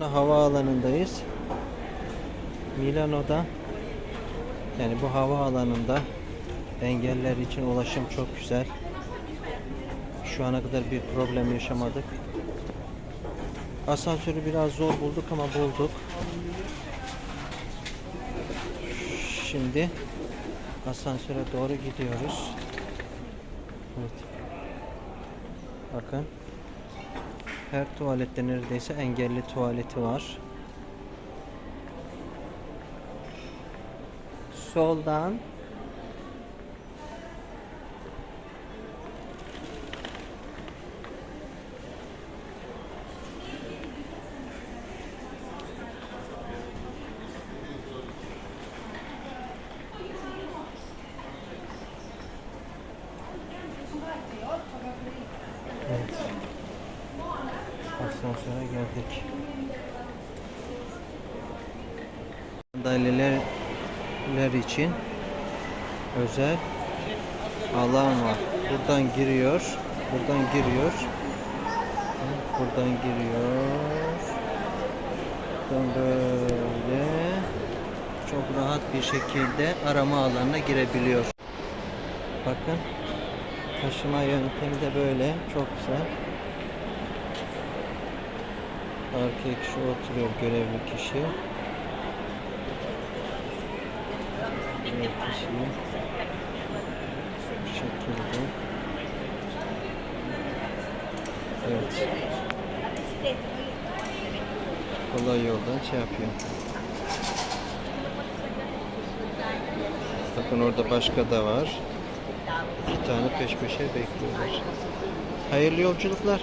Havaalanındayız. Milano'da yani bu havaalanında engeller için ulaşım çok güzel. Şu ana kadar bir problem yaşamadık. Asansörü biraz zor bulduk ama bulduk. Şimdi asansöre doğru gidiyoruz. Evet. Bakın. Her tuvalette neredeyse engelli tuvaleti var. Soldan Evet. Asansöre geldik. Sandalyeler için özel alan var. Buradan giriyor. Buradan giriyor. Buradan giriyor. Buradan böyle çok rahat bir şekilde arama alanına girebiliyor. Bakın taşıma yöntemi de böyle. Çok güzel. Arkaya kişi oturuyor görevli kişi. Görevli kişi. Bu şekilde. Evet. Kolay yoldan şey yapıyor. Bakın orada başka da var. İki tane peş peşe bekliyorlar. Hayırlı yolculuklar.